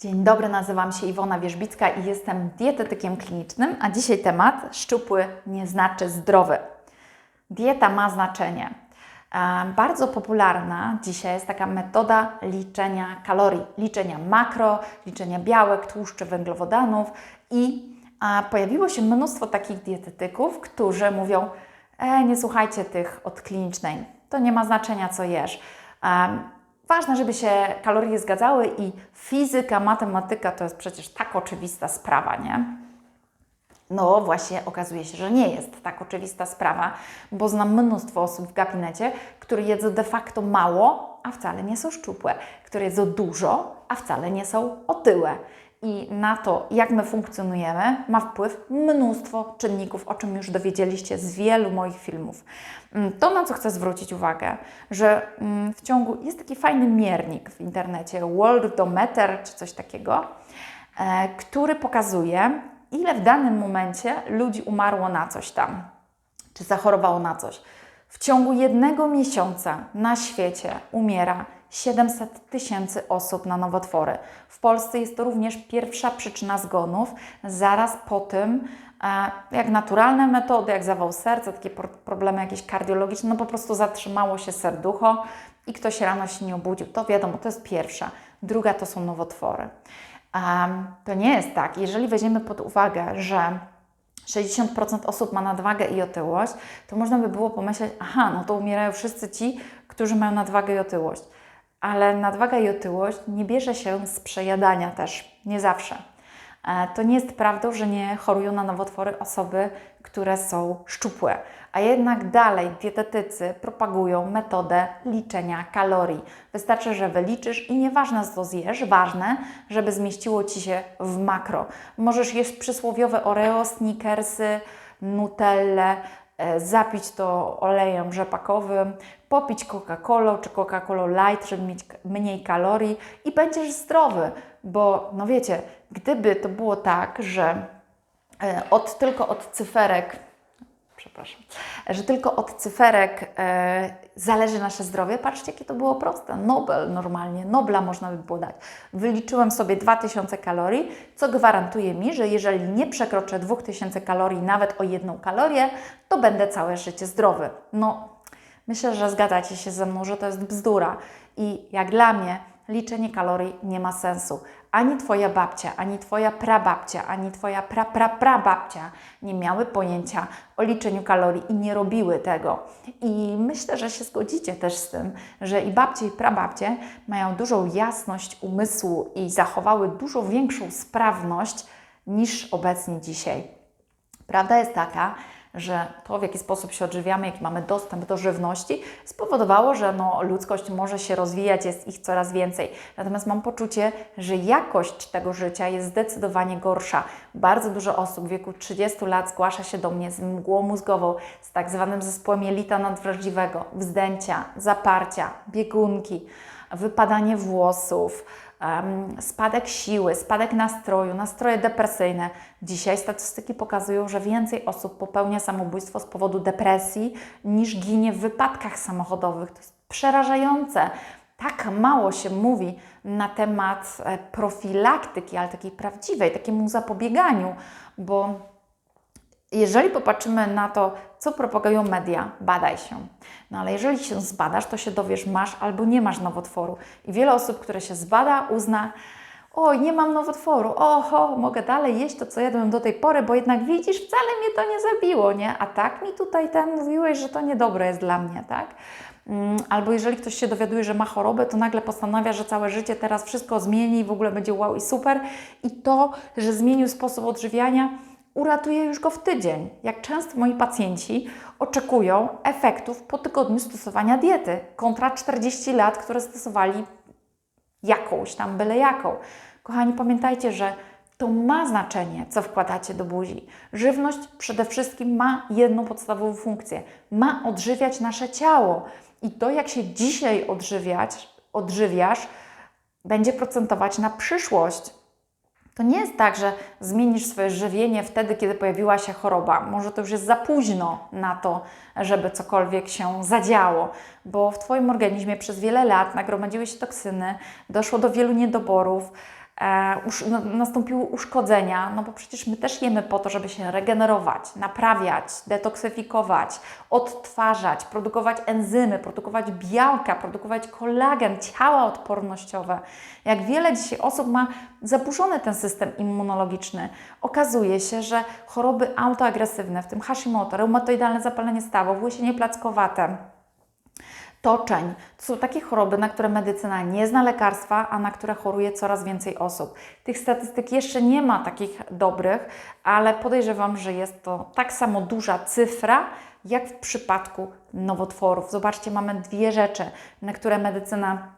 Dzień dobry, nazywam się Iwona Wierzbicka i jestem dietetykiem klinicznym, a dzisiaj temat szczupły nie znaczy zdrowy. Dieta ma znaczenie. E, Bardzo popularna dzisiaj jest taka metoda liczenia kalorii, liczenia makro, liczenia białek, tłuszczy, węglowodanów i e, pojawiło się mnóstwo takich dietetyków, którzy mówią, e, nie słuchajcie tych od klinicznej, to nie ma znaczenia co jesz. Ważne, żeby się kalorie zgadzały i fizyka, matematyka to jest przecież tak oczywista sprawa, nie? No właśnie okazuje się, że nie jest tak oczywista sprawa, bo znam mnóstwo osób w gabinecie, które jedzą de facto mało, a wcale nie są szczupłe, które jedzą dużo, a wcale nie są otyłe. I na to, jak my funkcjonujemy, ma wpływ mnóstwo czynników, o czym już dowiedzieliście z wielu moich filmów. Mm, To, na co chcę zwrócić uwagę, że mm, w ciągu jest taki fajny miernik w internecie, Worldometer czy coś takiego, e, który pokazuje, ile w danym momencie ludzi umarło na coś tam, czy zachorowało na coś. W ciągu jednego miesiąca na świecie umiera 700 tysięcy osób na nowotwory. W Polsce jest to również pierwsza przyczyna zgonów, zaraz po tym, e, jak naturalne metody, jak zawał serca, takie pro- problemy jakieś kardiologiczne, no po prostu zatrzymało się serducho i ktoś rano się nie obudził. To wiadomo, to jest pierwsza. Druga to są nowotwory. Em, to nie jest tak. Jeżeli weźmiemy pod uwagę, że 60% osób ma nadwagę i otyłość, to można by było pomyśleć, aha, no to umierają wszyscy ci, którzy mają nadwagę i otyłość. Ale nadwaga i otyłość nie bierze się z przejadania też, nie zawsze. E, To nie jest prawdą, że nie chorują na nowotwory osoby, które są szczupłe. A jednak dalej dietetycy propagują metodę liczenia kalorii. Wystarczy, że wyliczysz i nieważne co zjesz, ważne, żeby zmieściło Ci się w makro. Możesz jeść przysłowiowe Oreo, Snickersy, Nutelle, zapić to olejem rzepakowym, popić Coca-Colą czy Coca-Colą Light, żeby mieć mniej kalorii i będziesz zdrowy, bo no wiecie, gdyby to było tak, że e, od, tylko od cyferek, przepraszam, że tylko od cyferek e, zależy nasze zdrowie, patrzcie, jakie to było proste. Nobel normalnie, Nobla można by było dać. Wyliczyłem sobie 2000 kalorii, co gwarantuje mi, że jeżeli nie przekroczę 2000 kalorii nawet o jedną kalorię, to będę całe życie zdrowy. No, myślę, że zgadzacie się ze mną, że to jest bzdura. I jak dla mnie, liczenie kalorii nie ma sensu. Ani Twoja babcia, ani Twoja prababcia, ani Twoja pra, pra, prababcia nie miały pojęcia o liczeniu kalorii i nie robiły tego. I myślę, że się zgodzicie też z tym, że i babcie, i prababcie mają dużą jasność umysłu i zachowały dużo większą sprawność niż obecnie dzisiaj. Prawda jest taka, że to, w jaki sposób się odżywiamy, jaki mamy dostęp do żywności, spowodowało, że no, ludzkość może się rozwijać, jest ich coraz więcej. Natomiast mam poczucie, że jakość tego życia jest zdecydowanie gorsza. Bardzo dużo osób w wieku 30 lat zgłasza się do mnie z mgłą mózgową, z tak zwanym zespołem jelita nadwrażliwego, wzdęcia, zaparcia, biegunki, wypadanie włosów, spadek siły, spadek nastroju, nastroje depresyjne. Dzisiaj statystyki pokazują, że więcej osób popełnia samobójstwo z powodu depresji niż ginie w wypadkach samochodowych. To jest przerażające. Tak mało się mówi na temat e, profilaktyki, ale takiej prawdziwej, takiemu zapobieganiu, bo jeżeli popatrzymy na to, co propagują media, badaj się. No ale jeżeli się zbadasz, to się dowiesz, masz albo nie masz nowotworu. I wiele osób, które się zbada, uzna, oj, nie mam nowotworu, oho, mogę dalej jeść to, co jadłem do tej pory, bo jednak widzisz, wcale mnie to nie zabiło, nie? A tak mi tutaj ten mówiłeś, że to niedobre jest dla mnie, tak? Mm, Albo jeżeli ktoś się dowiaduje, że ma chorobę, to nagle postanawia, że całe życie teraz wszystko zmieni i w ogóle będzie wow i super. I to, że zmienił sposób odżywiania, uratuje już go w tydzień. Jak często moi pacjenci oczekują efektów po tygodniu stosowania diety, kontra 40 lat, które stosowali jakąś tam, byle jaką. Kochani, pamiętajcie, że to ma znaczenie, co wkładacie do buzi. Żywność przede wszystkim ma jedną podstawową funkcję. Ma odżywiać nasze ciało. I to, jak się dzisiaj odżywiać, odżywiasz, będzie procentować na przyszłość. To nie jest tak, że zmienisz swoje żywienie wtedy, kiedy pojawiła się choroba. Może to już jest za późno na to, żeby cokolwiek się zadziało, bo w Twoim organizmie przez wiele lat nagromadziły się toksyny, doszło do wielu niedoborów, nastąpiły uszkodzenia, no bo przecież my też jemy po to, żeby się regenerować, naprawiać, detoksyfikować, odtwarzać, produkować enzymy, produkować białka, produkować kolagen, ciała odpornościowe. Jak wiele dzisiaj osób ma zaburzony ten system immunologiczny, okazuje się, że choroby autoagresywne, w tym Hashimoto, reumatoidalne zapalenie stawów, łysienie plackowate, toczeń. To są takie choroby, na które medycyna nie zna lekarstwa, a na które choruje coraz więcej osób. Tych statystyk jeszcze nie ma takich dobrych, ale podejrzewam, że jest to tak samo duża cyfra, jak w przypadku nowotworów. Zobaczcie, mamy dwie rzeczy, na które medycyna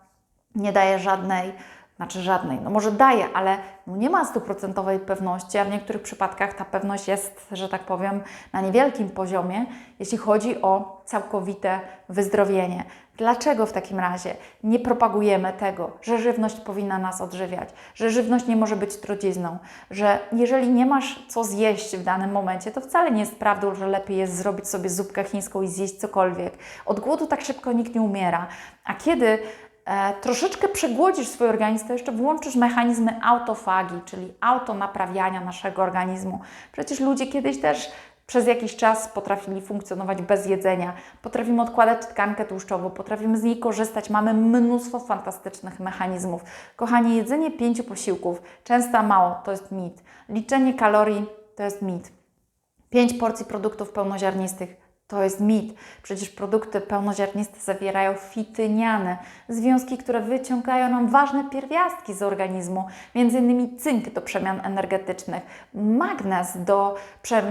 nie daje żadnej znaczy żadnej, no może daje, ale no nie ma stuprocentowej pewności, a w niektórych przypadkach ta pewność jest, że tak powiem, na niewielkim poziomie, jeśli chodzi o całkowite wyzdrowienie. Dlaczego w takim razie nie propagujemy tego, że żywność powinna nas odżywiać, że żywność nie może być trucizną, że jeżeli nie masz co zjeść w danym momencie, to wcale nie jest prawdą, że lepiej jest zrobić sobie zupkę chińską i zjeść cokolwiek. Od głodu tak szybko nikt nie umiera. A kiedy troszeczkę przegłodzisz swój organizm, to jeszcze włączysz mechanizmy autofagi, czyli autonaprawiania naszego organizmu. Przecież ludzie kiedyś też przez jakiś czas potrafili funkcjonować bez jedzenia, potrafimy odkładać tkankę tłuszczową, potrafimy z niej korzystać, mamy mnóstwo fantastycznych mechanizmów. Kochani, jedzenie pięciu posiłków, często mało, to jest mit. Liczenie kalorii to jest mit. Pięć porcji produktów pełnoziarnistych to jest mit. Przecież produkty pełnoziarniste zawierają fityniany, związki, które wyciągają nam ważne pierwiastki z organizmu, m.in. cynk do przemian energetycznych, magnez do,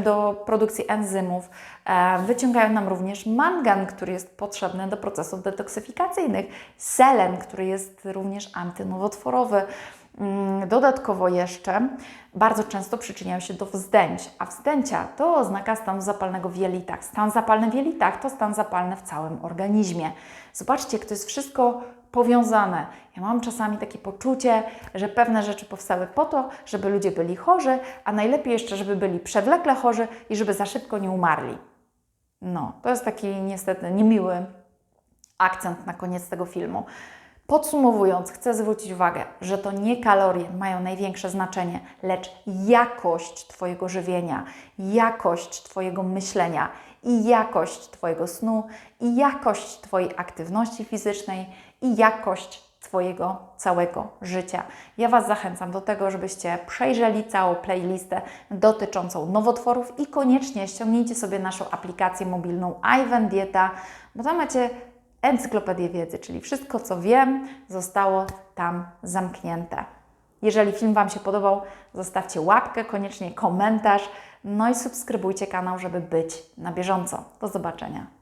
do produkcji enzymów. E, wyciągają nam również mangan, który jest potrzebny do procesów detoksyfikacyjnych, selen, który jest również antynowotworowy. Mm, dodatkowo jeszcze bardzo często przyczyniają się do wzdęć, a wzdęcia to oznaka stanu zapalnego w jelitach. Stan zapalny w jelitach to stan zapalny w całym organizmie. Zobaczcie, jak to jest wszystko powiązane. Ja mam czasami takie poczucie, że pewne rzeczy powstały po to, żeby ludzie byli chorzy, a najlepiej jeszcze, żeby byli przewlekle chorzy i żeby za szybko nie umarli. No, to jest taki niestety niemiły akcent na koniec tego filmu. Podsumowując, chcę zwrócić uwagę, że to nie kalorie mają największe znaczenie, lecz jakość Twojego żywienia, jakość Twojego myślenia i jakość Twojego snu, i jakość Twojej aktywności fizycznej, i jakość Twojego całego życia. Ja Was zachęcam do tego, żebyście przejrzeli całą playlistę dotyczącą nowotworów i koniecznie ściągnijcie sobie naszą aplikację mobilną Ivan Dieta, bo tam macie encyklopedię wiedzy, czyli wszystko, co wiem, zostało tam zamknięte. Jeżeli film Wam się podobał, zostawcie łapkę, koniecznie komentarz, no i subskrybujcie kanał, żeby być na bieżąco. Do zobaczenia.